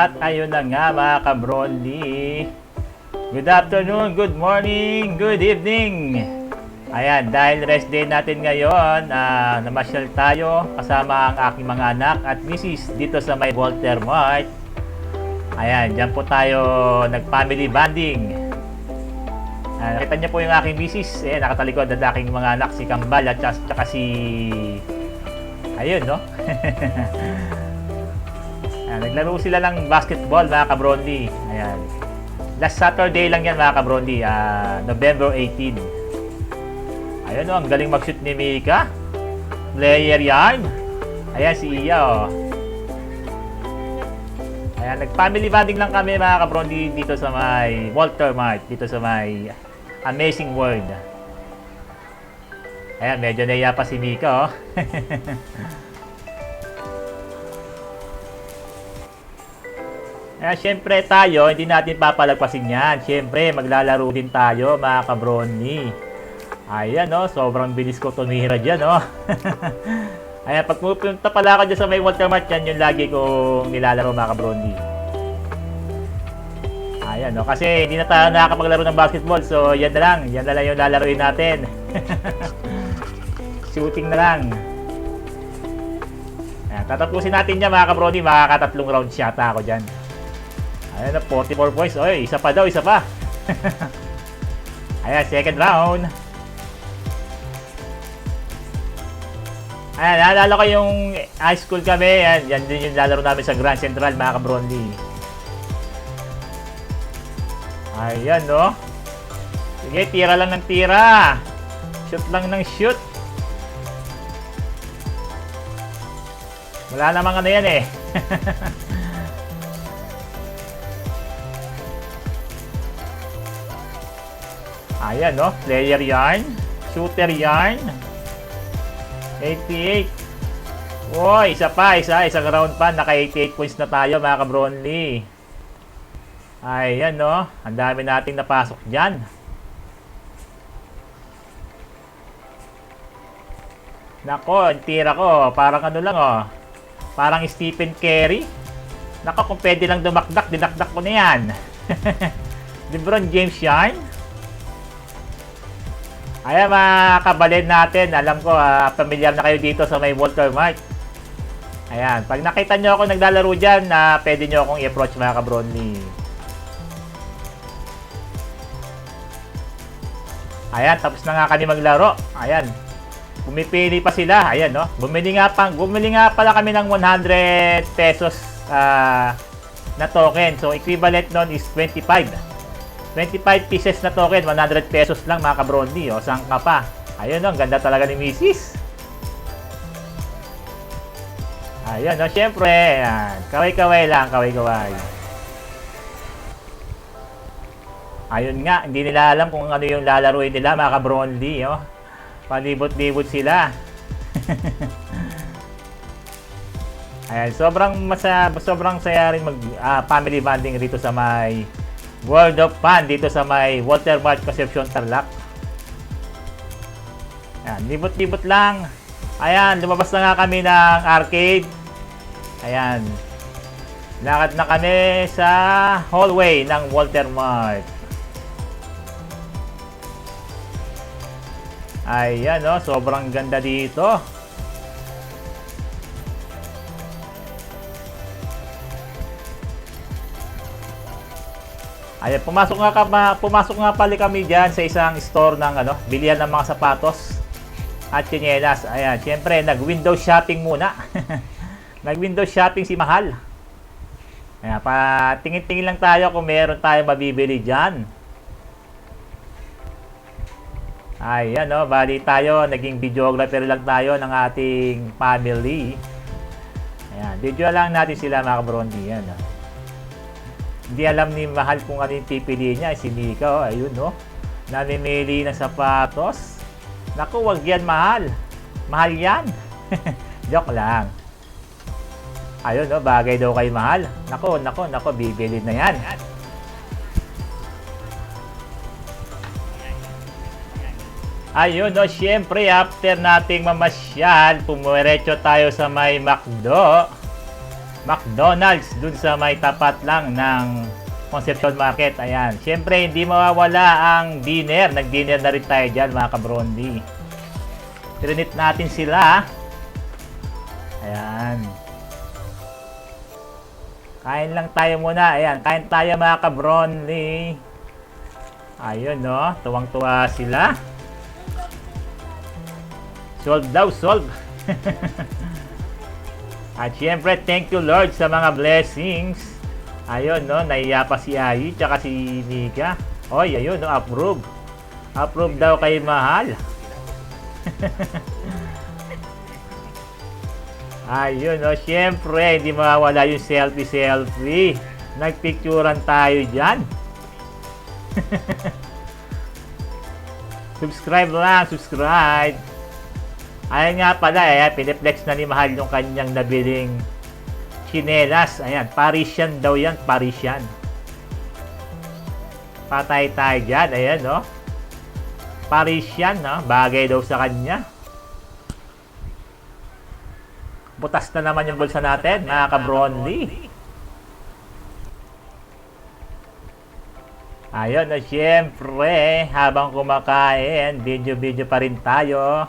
At ayun na nga mga kabrondi. Good afternoon, good morning, good evening. Ayan, dahil rest day natin ngayon, ah, namasyal tayo kasama ang aking mga anak at misis dito sa may Walter Mart. Ayan, dyan po tayo nag-family bonding. Ah, nakita niyo po yung aking misis, eh, nakatalikod ang aking mga anak, si Kambal at tsaka si... Ayun, no? Naglaro sila ng basketball, mga kabrondi. Ayan. Last Saturday lang yan, mga kabrondi. ah, November 18. Ayan, no? Ang galing mag-shoot ni Mika. Player yan. Ayan, si Iya, oh. Ayan, nag-family bonding lang kami, mga kabrondi, dito sa may Walter Mart. Dito sa may Amazing World. Ayan, medyo naiya pa si Mika, oh. Kaya syempre tayo, hindi natin papalagpasin yan. Syempre, maglalaro din tayo, mga kabroni. Ayan, no? Sobrang bilis ko tumira dyan, no? Ayan, pag pupunta pala ako dyan sa may Walter Mart, yan yung lagi kong nilalaro, mga kabroni. Ayan, no? Kasi hindi na tayo nakakapaglaro ng basketball, so yan na lang. Yan na lang yung lalaroin natin. Shooting na lang. Ayan, tatapusin natin yan, mga kabroni. Makakatatlong rounds yata ako dyan. Ayan na, 44 points. Oy, isa pa daw, isa pa. Ayan, second round. Ayan, naalala ko yung high school kami. Ayan, yan din yung lalaro namin sa Grand Central, mga kabrondi. Ayan, no? Sige, tira lang ng tira. Shoot lang ng shoot. Wala namang ano yan eh. Ayan, no? Player yarn. Shooter yarn. 88. Uy, isa pa, isa. Isang round pa. Naka 88 points na tayo, mga kabronly. Ayan, no? Ang dami nating napasok dyan. Nako, ang tira ko. Parang ano lang, oh. Parang Stephen Curry. Nako, kung pwede lang dumakdak, dinakdak ko na yan. LeBron James yan. Ayan mga kabalin natin, alam ko ah, familiar na kayo dito sa may Walter Mart. Ayan, pag nakita nyo ako naglalaro dyan, na pwede nyo akong i-approach mga kabronly. Ayan, tapos na nga kami maglaro. Ayan, pumipili pa sila. Ayan, no? Bumili nga, pa, bumili nga pala kami ng 100 pesos ah, na token. So, equivalent nun is 25. 25 pieces na token, 100 pesos lang mga kabrondi. O, saan ka pa? Ayun, no, ang ganda talaga ni Mrs. Ayun, no, syempre, yan. Kaway-kaway lang, kaway-kaway. Ayun nga, hindi nila alam kung ano yung lalaruin nila, mga kabrondi, oh. Palibot-libot sila. Ayan, sobrang masa, sobrang saya rin mag ah, family bonding rito sa may World of Fun dito sa may Watermark Concepcion Tarlac. Ayan, libot-libot lang. Ayan, lumabas na nga kami ng arcade. Ayan. Lakad na kami sa hallway ng Walter Mart. Ayan, no, sobrang ganda dito. Ayan, pumasok nga ka, pumasok nga pala kami diyan sa isang store ng ano, bilihan ng mga sapatos at tsinelas. Ayan, syempre nag-window shopping muna. nag-window shopping si Mahal. Ayan, pa tingin-tingin lang tayo kung meron tayong mabibili diyan. Ayan, no, bali tayo, naging videographer lang tayo ng ating family. Ayan, video lang natin sila mga kabrondi. Yan, no. Hindi alam ni Mahal kung ano yung pipili niya. Si Mika, oh, ayun, no. Namimili ng sapatos. Naku, wag yan, Mahal. Mahal yan. Joke lang. Ayun, no, bagay daw kay Mahal. Nako, nako, nako, bibili na yan. Ayun, no, syempre, after nating mamasyal, pumuretso tayo sa may McDo. McDonald's dun sa may tapat lang ng Concepcion Market. Ayan. Siyempre, hindi mawawala ang dinner. Nag-dinner na rin tayo dyan, mga kabrondi. Trinit natin sila. Ayan. Kain lang tayo muna. Ayan, kain tayo mga kabrondi. Ayun, no? Tuwang-tuwa sila. Solve daw, solve. At syempre, thank you Lord sa mga blessings. Ayun, no? Naiya pa si Ayi, tsaka si Nika. Oy, ayun, no? Approve. Approve daw kay Mahal. ayun, no? Syempre, hindi mawawala yung selfie-selfie. Nagpicturan tayo dyan. subscribe lang, subscribe. Ayan nga pala, eh, piniplex na ni Mahal yung kanyang nabiling chinelas. Ayan, Parisian daw yan, Parisian. Patay tayo dyan, ayan, no? Parisian, no? Bagay daw sa kanya. Butas na naman yung bulsa natin, mga kabrondi. Ayun, na syempre, habang kumakain, video-video pa rin tayo.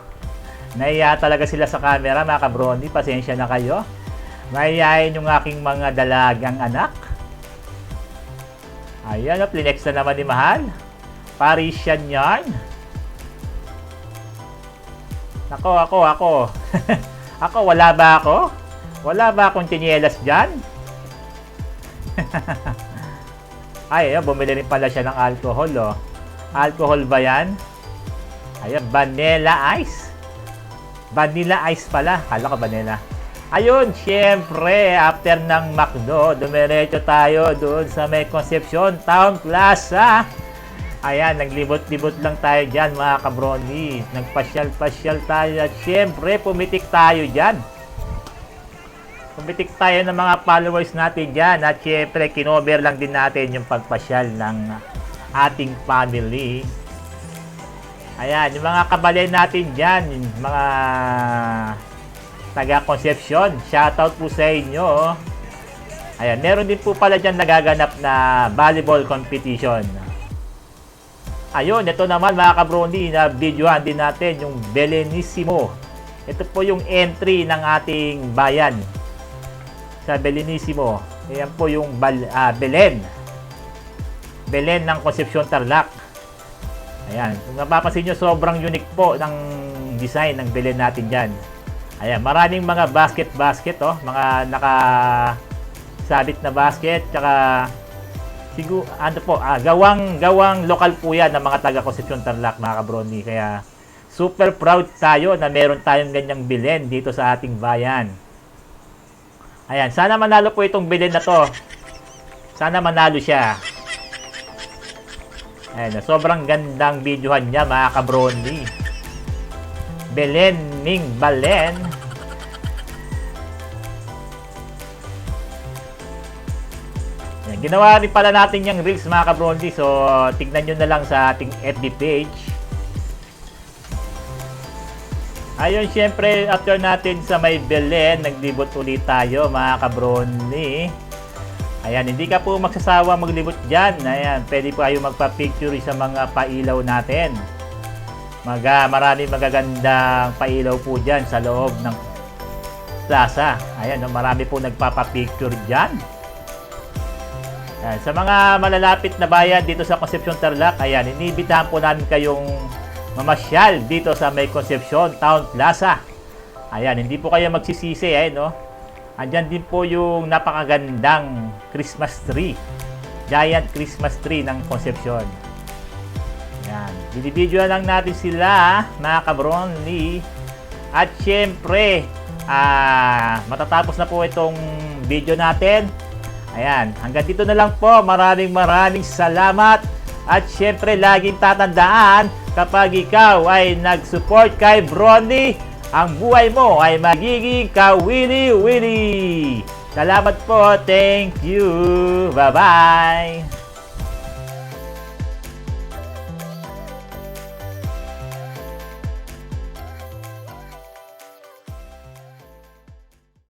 Naiya talaga sila sa camera, mga kabrondi. Pasensya na kayo. Mayayain yung aking mga dalagang anak. Ayan, oh, plinex na naman ni Mahal. Parisian yan. Ako, ako, ako. ako, wala ba ako? Wala ba akong chinielas dyan? Ay, ayun, bumili rin pala siya ng alcohol, oh. Alcohol ba yan? Ayan, vanilla ice. Vanilla ice pala. Kala ko vanilla. Ayun, syempre, after ng McDo, dumiretso tayo doon sa may Concepcion Town Plaza. Ayan, naglibot-libot lang tayo dyan, mga kabroni. Nagpasyal-pasyal tayo at syempre, pumitik tayo dyan. Pumitik tayo ng mga followers natin dyan at syempre, kinover lang din natin yung pagpasyal ng ating family. Ayan, yung mga kabalay natin dyan, yung mga taga Concepcion, shoutout po sa inyo. Ayan, meron din po pala dyan nagaganap na volleyball competition. Ayun, ito naman mga kabrondi, na videohan din natin yung Belenissimo. Ito po yung entry ng ating bayan sa Belenissimo. Ayan po yung Bal, ah, Belen. Belen ng Concepcion Tarlac. Ayan. Kung napapansin nyo, sobrang unique po ng design ng Belen natin dyan. Ayan. Maraming mga basket-basket, oh. Mga naka sabit na basket. Tsaka, siguro, ano po, ah, gawang, gawang lokal po yan ng mga taga Concepcion Tarlac, mga kabroni. Kaya, super proud tayo na meron tayong ganyang Belen dito sa ating bayan. Ayan. Sana manalo po itong Belen na to. Sana manalo siya. Ayan, sobrang gandang videohan niya mga kabrondi. Belen Ning Balen. Ayan, ginawa rin pala natin yung reels mga kabrondi. So, tignan nyo na lang sa ating FB page. Ayun, syempre, after natin sa may Belen, naglibot ulit tayo mga kabrondi. Ayan, hindi ka po magsasawa maglibot dyan. Ayan, pwede po kayo magpa-picture sa mga pailaw natin. Maga, marami magagandang pailaw po dyan sa loob ng plaza. Ayan, marami po nagpapa-picture dyan. Ayan, sa mga malalapit na bayan dito sa Concepcion Tarlac, ayan, inibitahan po namin kayong mamasyal dito sa may Concepcion Town Plaza. Ayan, hindi po kayo magsisisi, eh, no? Andyan din po yung napakagandang Christmas tree. Giant Christmas tree ng Concepcion. Yan. Binibidyo lang natin sila, mga kabronli. At syempre, ah, matatapos na po itong video natin. Ayan, hanggang dito na lang po. Maraming maraming salamat. At syempre, laging tatandaan, kapag ikaw ay nag-support kay Bronny, ang buhay mo ay magiging kawili-wili. Salamat po. Thank you. Bye-bye.